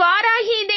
இவ்வாறாகி இதை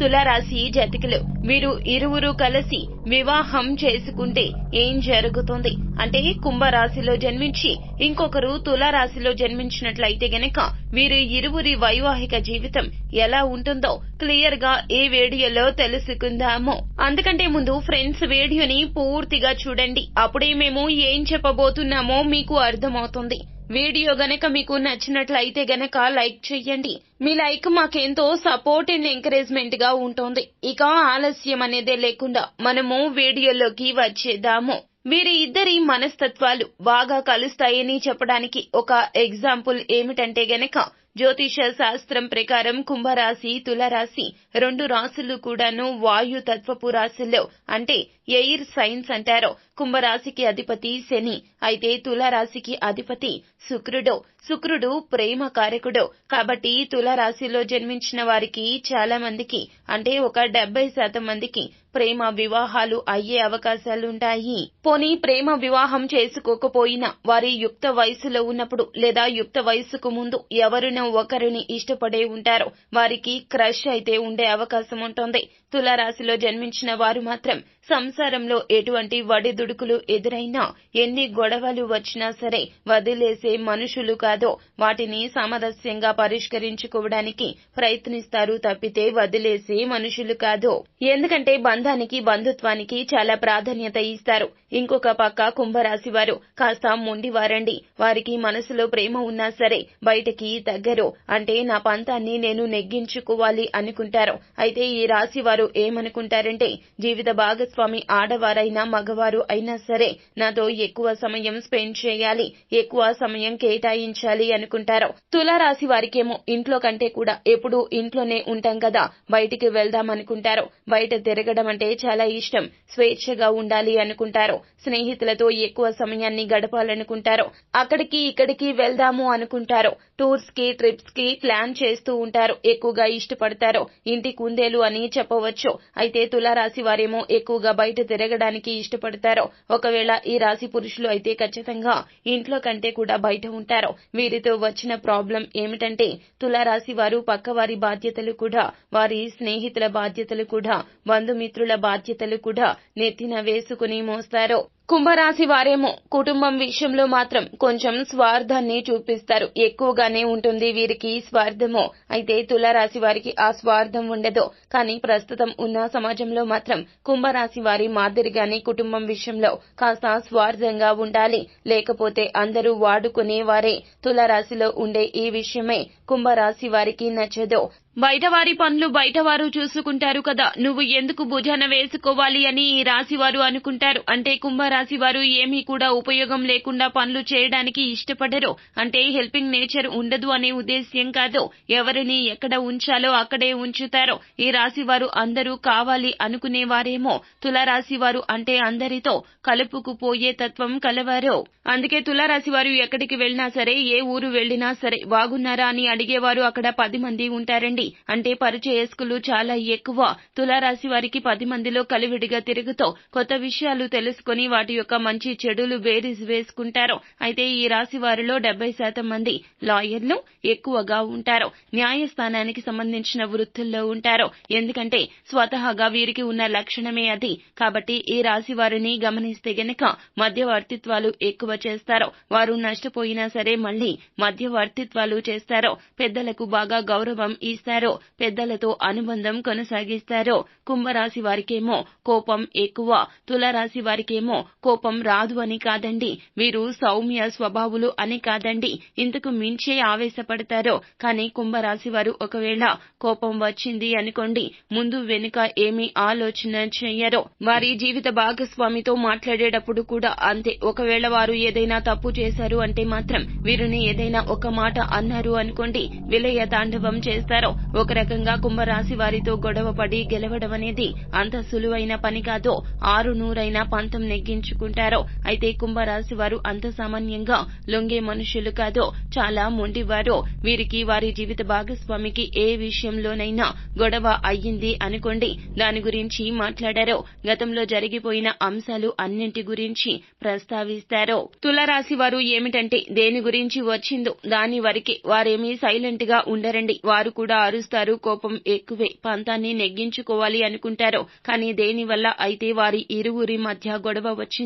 తులారాశి జతకులు. వీరు ఇరువురు కలిసి వివాహం చేసుకుంటే ఏం జరుగుతుంది? అంటే కుంభరాశిలో జన్మించి ఇంకొకరు తులారాశిలో జన్మించినట్లయితే గనక వీరు ఇరువురి వైవాహిక జీవితం ఎలా ఉంటుందో క్లియర్గా ఈ వీడియోలో తెలుసుకుందాము. అందుకంటే ముందు ఫ్రెండ్స్ వీడియోని పూర్తిగా చూడండి. అప్పుడే మేము ఏం చెప్పబోతున్నామో మీకు అర్థమవుతుంది. వీడియో గనక మీకు నచ్చినట్లయితే గనక లైక్ చెయ్యండి. మీ లైక్ మాకెంతో సపోర్ట్ అండ్ ఎంకరేజ్మెంట్గా ఉంటుంది. ఇక ఆలస్యం అనేదే లేకుండా మనము వీడియోలోకి వచ్చేద్దాము. వీరి ఇద్దరి మనస్తత్వాలు బాగా కలుస్తాయని చెప్పడానికి ఒక ఎగ్జాంపుల్ ఏమిటంటే గనక జ్యోతిష శాస్త్రం ప్రకారం కుంభరాశి తులరాశి రెండు రాశులు కూడాను వాయు తత్వపు రాశుల్లో అంటే ఎయిర్ సైన్స్ అంటారు. కుంభరాశికి అధిపతి శని అయితే తులరాశికి అధిపతి శుక్రుడు. శుక్రుడు ప్రేమ కారకుడు. కాబట్టి తులరాశిలో జన్మించిన వారికి చాలా మందికి అంటే ఒక డెబ్బై శాతం మందికి ప్రేమ వివాహాలు అయ్యే అవకాశాలుంటాయి. పోనీ ప్రేమ వివాహం చేసుకోకపోయినా వారి యుక్త వయసులో ఉన్నప్పుడు లేదా యుక్త వయసుకు ముందు ఎవరినో ఒకరిని ఇష్టపడే ఉంటారు వారికి క్రష్ అయితే ఉండే అవకాశం ఉంటుంది. తులారాశిలో జన్మించిన వారు మాత్రం సంసారంలో ఎటువంటి వడిదుడుకులు ఎదురైనా ఎన్ని గొడవలు వచ్చినా సరే వదిలేసే మనుషులు కాదో వాటిని సామరస్యంగా పరిష్కరించుకోవడానికి ప్రయత్నిస్తారు తప్పితే వదిలేసే మనుషులు కాదో. ఎందుకంటే బంధానికి బంధుత్వానికి చాలా ప్రాధాన్యత ఇస్తారు. ఇంకొక పక్క కుంభరాశి వారు కాస్త మొండివారండి. వారికి మనసులో ప్రేమ ఉన్నా సరే బయటకి తగ్గరు. అంటే నా పంతాన్ని నేను నెగ్గించుకోవాలి అనుకుంటారు. అయితే ఈ రాశి వారు ఏమనుకుంటారంటే జీవిత భాగస్వామి ఆడవారైనా మగవారు అయినా సరే నాతో ఎక్కువ సమయం స్పెండ్ చేయాలి ఎక్కువ సమయం కేటాయించాలి అనుకుంటారు. తులారాశి వారికేమో ఇంట్లో కంటే కూడా ఎప్పుడు ఇంట్లోనే ఉంటాం కదా బయటికి వెళ్దాం అనుకుంటారు. బయట తిరగడం అంటే చాలా ఇష్టం. స్వేచ్ఛగా ఉండాలి అనుకుంటారు స్నేహితులతో ఎక్కువ సమయాన్ని గడపాలనుకుంటారు అక్కడికి ఇక్కడికి వెళ్దాము అనుకుంటారు టూర్స్కి ట్రిప్స్కి ప్లాన్ చేస్తూ ఉంటారు ఎక్కువగా ఇష్టపడతారు ఇంటి కుందేలు అని చెప్పవచ్చు అయితే తులారాశి వారేమో ఎక్కువగా బయట తిరగడానికి ఇష్టపడతారు ఒకవేళ ఈ రాశి పురుషులు అయితే ఖచ్చితంగా ఇంట్లో కంటే కూడా బయట ఉంటారు వీరితో వచ్చిన ప్రాబ్లం ఏమిటంటే తులారాశి వారు పక్కవారి బాధ్యతలు కూడా వారి స్నేహితుల బాధ్యతలు కూడా బంధుమిత్రులు బాధ్యతలు కూడా నెత్తిన వేసుకుని మోస్తారు. కుంభరాశి వారేమో కుటుంబం విషయంలో మాత్రం కొంచెం స్వార్థాన్ని చూపిస్తారు. ఎక్కువగానే ఉంటుంది వీరికి స్వార్థము. అయితే తులారాశి వారికి ఆ స్వార్థం ఉండదు. కానీ ప్రస్తుతం ఉన్న సమాజంలో మాత్రం కుంభరాశి వారి మాదిరిగానే కుటుంబం విషయంలో కాస్త స్వార్థంగా ఉండాలి. లేకపోతే అందరూ వాడుకునే వారే తులారాశిలో ఉండే ఈ విషయమే కుంభరాశి వారికి నచ్చదు. బయటవారి పనులు బయటవారు చూసుకుంటారు కదా. నువ్వు ఎందుకు భుజాన వేసుకోవాలి అని ఈ రాశి వారు అనుకుంటారు. అంటే రాశి వారు ఏమీ కూడా ఉపయోగం లేకుండా పనులు చేయడానికి ఇష్టపడరు. అంటే హెల్పింగ్ నేచర్ ఉండదు అనే ఉద్దేశ్యం కాదు. ఎవరిని ఎక్కడ ఉంచాలో అక్కడే ఉంచుతారు. ఈ రాశి వారు అందరూ కావాలి అనుకునేవారేమో. తులారాశి వారు అంటే అందరితో కలుపుకుపోయే తత్వం కలవారు. అందుకే తులారాశి వారు ఎక్కడికి వెళ్ళినా సరే ఏ ఊరు వెళ్ళినా సరే బాగున్నారా అని అడిగేవారు. అక్కడ పది మంది ఉంటారండి. అంటే పరిచయస్కులు చాలా ఎక్కువ. తులారాశి వారికి పది మందిలో కలివిడిగా తిరుగుతూ కొత్త విషయాలు తెలుసుకుని వాటి యొక్క మంచి చెడులు బేరీజ్ వేసుకుంటారు అయితే ఈ రాశి వారిలో డెబ్బై శాతం మంది లాయర్లు ఎక్కువగా ఉంటారు. న్యాయస్థానానికి సంబంధించిన వృత్తుల్లో ఉంటారు. ఎందుకంటే స్వతహాగా వీరికి ఉన్న లక్షణమే అది. కాబట్టి ఈ రాశి వారిని గమనిస్తే గనక మధ్యవర్తిత్వాలు ఎక్కువ చేస్తారు. వారు నష్టపోయినా సరే మళ్ళీ మధ్యవర్తిత్వాలు చేస్తారు. పెద్దలకు బాగా గౌరవం ఇస్తారు. పెద్దలతో అనుబంధం కొనసాగిస్తారో. కుంభరాశి వారికేమో కోపం ఎక్కువ. తులరాశి వారికేమో కోపం రాదు అని కాదండి. వీరు సౌమ్య స్వభావులు అని కాదండి. ఇంతకు మించే ఆవేశపడతారో. కానీ కుంభరాశి వారు ఒకవేళ కోపం వచ్చింది అనుకోండి ముందు వెనుక ఏమీ ఆలోచన చేయరో వారి జీవిత భాగస్వామితో మాట్లాడేటప్పుడు కూడా అంతే. ఒకవేళ వారు ఏదైనా తప్పు చేశారు అంటే మాత్రం వీరిని ఏదైనా ఒక మాట అన్నారు అనుకోండి విలయ తాండవం చేస్తారో. ఒక రకంగా కుంభరాశి వారితో గొడవ పడి గెలవడం అనేది అంత సులువైన పని కాదో. ఆరు నూరైన పంతం నెగ్గించు నెగ్గించుకుంటారు అయితే కుంభరాశి వారు అంత సామాన్యంగా లొంగే మనుషులు కాదు చాలా మొండివారు. వీరికి వారి జీవిత భాగస్వామికి ఏ విషయంలోనైనా గొడవ అయ్యింది అనుకోండి దాని గురించి మాట్లాడారు గతంలో జరిగిపోయిన అంశాలు అన్నింటి గురించి ప్రస్తావిస్తారు. తులరాశి వారు ఏమిటంటే దేని గురించి వచ్చిందో దాని వరకే వారేమీ సైలెంట్గా ఉండరండి. వారు కూడా అరుస్తారు కోపం ఎక్కువే పంతాన్ని నెగ్గించుకోవాలి అనుకుంటారు. కానీ దేని వల్ల అయితే వారి ఇరువురి మధ్య గొడవ వచ్చింది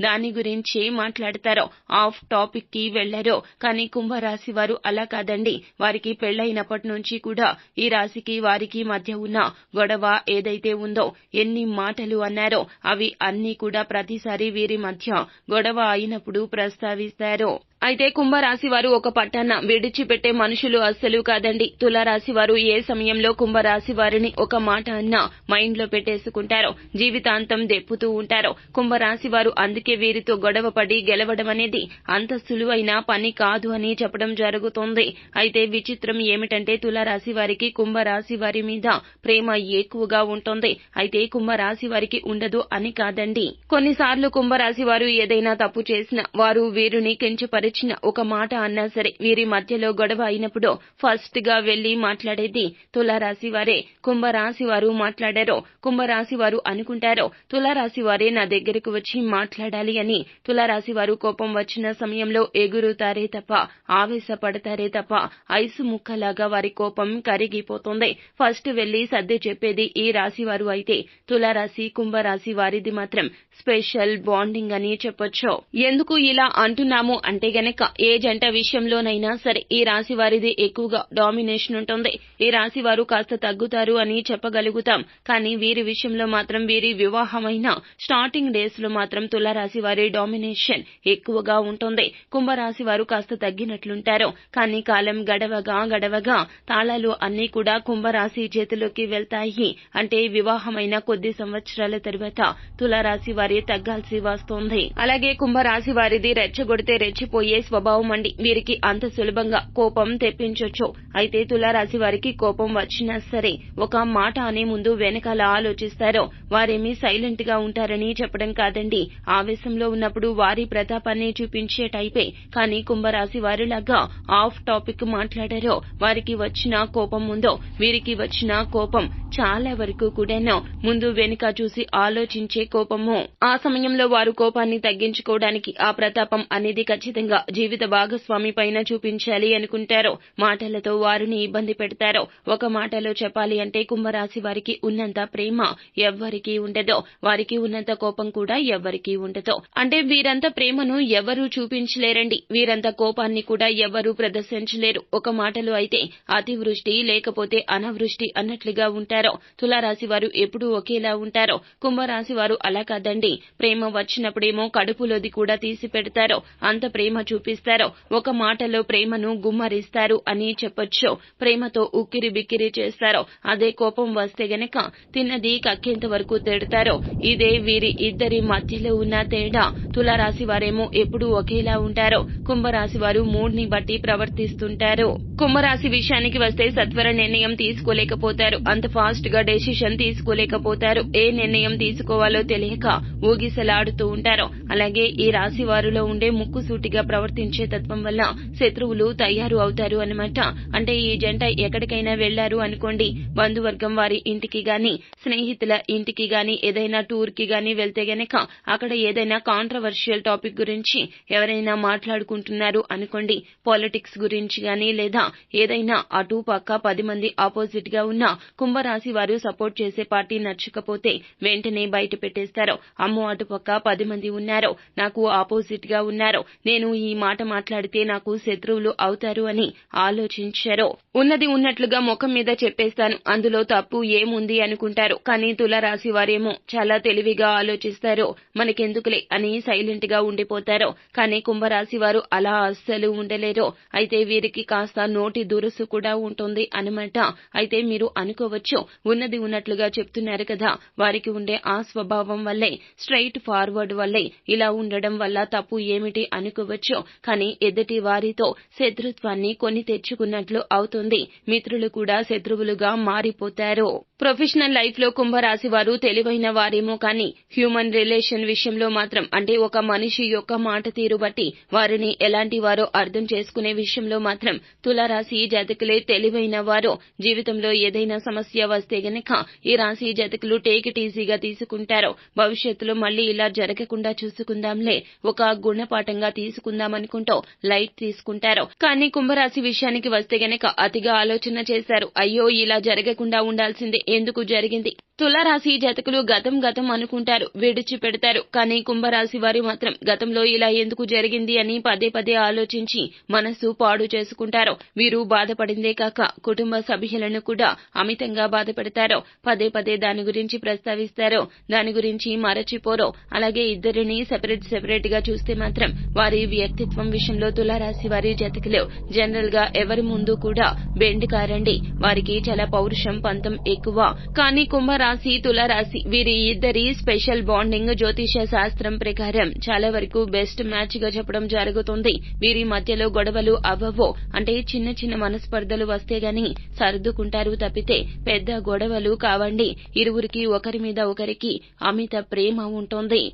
దాని గురించే మాట్లాడతారో ఆఫ్ టాపిక్కి వెళ్ళరో కానీ కుంభరాశి వారు అలా కాదండి. వారికి పెళ్ళైనప్పటి నుంచి కూడా ఈ రాశికి వారికి మధ్య ఉన్న గొడవ ఏదైతే ఉందో ఎన్ని మాటలు అన్నారో అవి అన్నీ కూడా ప్రతిసారి వీరి మధ్య గొడవ అయినప్పుడు ప్రస్తావిస్తారు. అయితే కుంభరాశి వారు ఒక పట్టాన విడిచిపెట్టే మనుషులు అస్సలు కాదండి. తులారాశి వారు ఏ సమయంలో కుంభరాశి వారిని ఒక మాట అన్నా మైండ్లో పెట్టేసుకుంటారో జీవితాంతం దెప్పుతూ ఉంటారో కుంభరాశి వారు అందుకే వీరితో గొడవ పడి గెలవడం అనేది అంత సులువైన పని కాదు అని చెప్పడం జరుగుతోంది. అయితే విచిత్రం ఏమిటంటే తులారాశి వారికి కుంభరాశి వారి మీద ప్రేమ ఎక్కువగా ఉంటుంది. అయితే కుంభరాశి వారికి ఉండదు అని కాదండి. కొన్నిసార్లు కుంభరాశి వారు ఏదైనా తప్పు చేసినా వారు వీరిని కించపరి వచ్చిన ఒక మాట అన్నా సరే వీరి మధ్యలో గొడవ అయినప్పుడు ఫస్ట్గా వెళ్ళి మాట్లాడేది తులారాశి వారే కుంభరాశి వారు మాట్లాడారో కుంభరాశి వారు అనుకుంటారో తులారాశి వారే నా దగ్గరకు వచ్చి మాట్లాడాలి అని. తులారాశి వారు కోపం వచ్చిన సమయంలో ఎగురుతారే తప్ప ఆవేశపడతారే తప్ప ఐసు ముక్కలాగా వారి కోపం కరిగిపోతుంది. ఫస్ట్ వెళ్ళి సర్ది చెప్పేది ఈ రాశి వారు అయితే తులారాశి కుంభరాశి వారిది మాత్రం స్పెషల్ బాండింగ్ అని చెప్పొచ్చు. ఎందుకు ఇలా అంటున్నాము అంటే గనక ఏ జంట విషయంలోనైనా సరే ఈ రాశి వారిది ఎక్కువగా డామినేషన్ ఉంటుంది. ఈ రాశి వారు కాస్త తగ్గుతారు అని చెప్పగలుగుతాం. కానీ వీరి విషయంలో మాత్రం వీరి వివాహమైన స్టార్టింగ్ డేస్లో మాత్రం తులారాశి వారి డామినేషన్ ఎక్కువగా ఉంటుంది. కుంభరాశి వారు కాస్త తగ్గినట్లుంటారు. కానీ కాలం గడవగా గడవగా తాళాలు అన్ని కూడా కుంభరాశి చేతిలోకి వెళ్తాయి. అంటే వివాహమైన కొద్ది సంవత్సరాల తరువాత తులారాశి వారి తగ్గాల్సి వస్తుంది. అలాగే కుంభరాశి వారిది రెచ్చగొడితే రెచ్చిపోయి స్వభావం అండి? వీరికి అంత సులభంగా కోపం తెప్పించొచ్చు. అయితే తులారాశి వారికి కోపం వచ్చినా సరే ఒక మాట అనే ముందు వెనకాల ఆలోచిస్తారో. వారేమీ సైలెంట్గా ఉంటారని చెప్పడం కాదండి. ఆవేశంలో ఉన్నప్పుడు వారి ప్రతాపాన్ని చూపించే టైపే. కానీ కుంభరాశి వారిలాగా ఆఫ్ టాపిక్ మాట్లాడారో వారికి వచ్చిన కోపం ఉందో వీరికి వచ్చిన కోపం చాలా వరకు కూడాను ముందు వెనుక చూసి ఆలోచించే కోపము. ఆ సమయంలో వారు కోపాన్ని తగ్గించుకోవడానికి ఆ ప్రతాపం అనేది ఖచ్చితంగా జీవిత భాగస్వామి పైన చూపించాలి అనుకుంటారో మాటలతో వారిని ఇబ్బంది పెడతారో ఒక మాటలో చెప్పాలి అంటే కుంభరాశి వారికి ఉన్నంత ప్రేమ ఎవ్వరికీ ఉండదో. వారికి ఉన్నంత కోపం కూడా ఎవ్వరికీ ఉండదు. అంటే వీరంత ప్రేమను ఎవరూ చూపించలేరండి. వీరంత కోపాన్ని కూడా ఎవరూ ప్రదర్శించలేరు. ఒక మాటలో అయితే అతివృష్టి లేకపోతే అనావృష్టి అన్నట్లుగా ఉంటారో తులారాశి వారు ఎప్పుడూ ఒకేలా ఉంటారో కుంభరాశి వారు అలా కాదండి. ప్రేమ వచ్చినప్పుడేమో కడుపులోది కూడా తీసి పెడతారో అంత ప్రేమ చూపిస్తారో. ఒక మాటలో ప్రేమను గుమ్మరిస్తారు అని చెప్పొచ్చు. ప్రేమతో ఉక్కిరి బిక్కిరి చేస్తారో. అదే కోపం వస్తే గనక తిన్నది కక్కేంత వరకు తిడతారు. ఇదే వీరి ఇద్దరి మధ్యలో ఉన్న తేడా. తులారాశి వారేమో ఎప్పుడూ ఒకేలా ఉంటారో. కుంభరాశి వారు మూడ్ని బట్టి ప్రవర్తిస్తుంటారు. కుంభరాశి విషయానికి వస్తే సత్వర నిర్ణయం తీసుకోలేకపోతారు. అంత ఫాస్ట్గా డెసిషన్ తీసుకోలేకపోతారు. ఏ నిర్ణయం తీసుకోవాలో తెలియక ఊగిసలాడుతూ ఉంటారు. అలాగే ఈ రాశి వారిలో ఉండే ముక్కుసూటిగా ప్రవర్తించే తత్వం వల్ల శత్రువులు తయారు అవుతారు అన్నమాట. అంటే ఈ జంట ఎక్కడికైనా వెళ్ళారు అనుకోండి బంధువర్గం వారి ఇంటికి గాని స్నేహితుల ఇంటికి గాని ఏదైనా టూర్కి గాని వెళ్తే గనక అక్కడ ఏదైనా కాంట్రవర్షియల్ టాపిక్ గురించి ఎవరైనా మాట్లాడుకుంటున్నారు అనుకోండి పాలిటిక్స్ గురించి గాని లేదా ఏదైనా అటు పక్క పది మంది ఆపోజిట్గా ఉన్న కుంభరాశి వారు సపోర్ట్ చేసే పార్టీ నచ్చకపోతే వెంటనే బయట పెట్టేస్తారు. అమ్మో అటుపక్క పది మంది ఉన్నారు నాకు ఆపోజిట్గా ఉన్నారు నేను ఈ ఈ మాట మాట్లాడితే నాకు శత్రువులు అవుతారు అని ఆలోచించారో. ఉన్నది ఉన్నట్లుగా ముఖం మీద చెప్పేస్తాను. అందులో తప్పు ఏముంది అనుకుంటారు. కానీ తులరాశి వారేమో చాలా తెలివిగా ఆలోచిస్తారో. మనకెందుకులే అని సైలెంట్గా ఉండిపోతారో. కానీ కుంభరాశి వారు అలా అస్సలు ఉండలేరు. అయితే వీరికి కాస్త నోటి దురుసు కూడా ఉంటుంది అనమాట అయితే మీరు అనుకోవచ్చు ఉన్నది ఉన్నట్లుగా చెప్తున్నారు కదా. వారికి ఉండే ఆ స్వభావం వల్లే స్ట్రైట్ ఫార్వర్డ్ వల్లే ఇలా ఉండడం వల్ల తప్పు ఏమిటి అనుకోవచ్చు. కానీ ఎదుటి వారితో శత్రుత్వాన్ని కొని తెచ్చుకున్నట్లు అవుతుంది. మిత్రులు కూడా శత్రువులుగా మారిపోతారు. ప్రొఫెషనల్ లైఫ్లో కుంభరాశి వారు తెలివైన వారేమో కానీ హ్యూమన్ రిలేషన్ విషయంలో మాత్రం అంటే ఒక మనిషి యొక్క మాట తీరు బట్టి వారిని ఎలాంటి వారో అర్థం చేసుకునే విషయంలో మాత్రం తులారాశి జాతకులే తెలివైన వారు. జీవితంలో ఏదైనా సమస్య వస్తే గనక ఈ రాశి జాతకులు టేక్ ఈజీగా తీసుకుంటారు. భవిష్యత్తులో మళ్ళీ ఇలా జరగకుండా చూసుకుందాంలే. ఒక గుణపాఠంగా తీసుకుందామనుకుంటూ లైట్ తీసుకుంటారు. కానీ కుంభరాశి విషయానికి వస్తే గనక అతిగా ఆలోచన చేశారు. అయ్యో ఇలా జరగకుండా ఉండాల్సిందే ఎందుకు జరిగింది? తులారాశి జాతకులు గతం గతం అనుకుంటారు విడిచి పెడతారు కానీ కుంభరాశి వారి మాత్రం గతంలో ఇలా ఎందుకు జరిగింది అని పదే పదే ఆలోచించి మనసు పాడు చేసుకుంటారు. వీరు బాధపడిందే కాక కుటుంబ సభ్యులను కూడా అమితంగా బాధపెడతారు. పదే పదే దాని గురించి ప్రస్తావిస్తారు. దాని గురించి మరచిపోరు. అలాగే ఇద్దరిని సెపరేట్ సెపరేట్గా చూస్తే మాత్రం వారి వ్యక్తిత్వం విషయంలో తులారాశి వారి జాతకులు జనరల్గా ఎవరి ముందు కూడా బెండ్ కారండి. వారికి చాలా పౌరుషం పంతం ఎక్కువ. కానీ కుంభరాశి తులారాశి. వీరి ఇద్దరి స్పెషల్ బాండింగ్ జ్యోతిష శాస్త్రం ప్రకారం చాలా వరకు బెస్ట్ మ్యాచ్గా చెప్పడం జరుగుతుంది. వీరి మధ్యలో గొడవలు అవ్వవో. అంటే చిన్న చిన్న మనస్పర్ధలు వస్తే గాని సర్దుకుంటారు తప్పితే పెద్ద గొడవలు కావండి. ఇరువురికి ఒకరి మీద ఒకరికి అమిత ప్రేమ ఉంటుంది.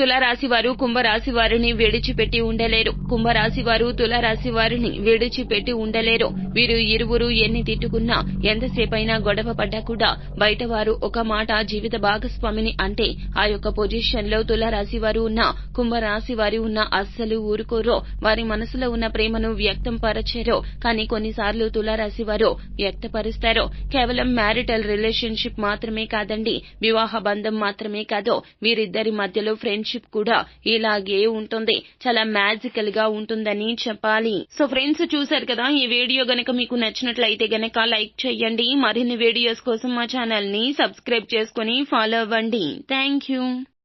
తులారాశి వారు కుంభరాశి వారిని విడిచిపెట్టి ఉండలేరు. కుంభరాశి వారు తులారాశి వారిని విడిచిపెట్టి ఉండలేరు. వీరు ఇరువురు ఎన్ని తిట్టుకున్నా ఎంతసేపైనా గొడవ పడ్డా కూడా బయట వారు ఒక మాట జీవిత భాగస్వామిని అంటే ఆ యొక్క పొజిషన్లో తులారాశి వారు ఉన్న కుంభరాశి వారి ఉన్న అస్సలు ఊరుకోరో. వారి మనసులో ఉన్న ప్రేమను వ్యక్తం పరచరో. కానీ కొన్నిసార్లు తులారాశి వారు వ్యక్తపరుస్తారు. కేవలం మ్యారిటల్ రిలేషన్షిప్ మాత్రమే కాదండి వివాహ బంధం మాత్రమే కాదు. వీరిద్దరి మధ్యలో ఫ్రెండ్షిప్ కూడా ఇలాగే ఉంటుంది. చాలా మ్యాజికల్గా ఉంటుందని చెప్పాలి. సో ఫ్రెండ్స్ చూసారు కదా ఈ వీడియో గనక మీకు నచ్చినట్లయితే గనక లైక్ చేయండి. మరిన్ని వీడియోస్ కోసం మా ఛానల్ని సబ్స్క్రైబ్ చేసుకుని ఫాలో అవ్వండి. Thank you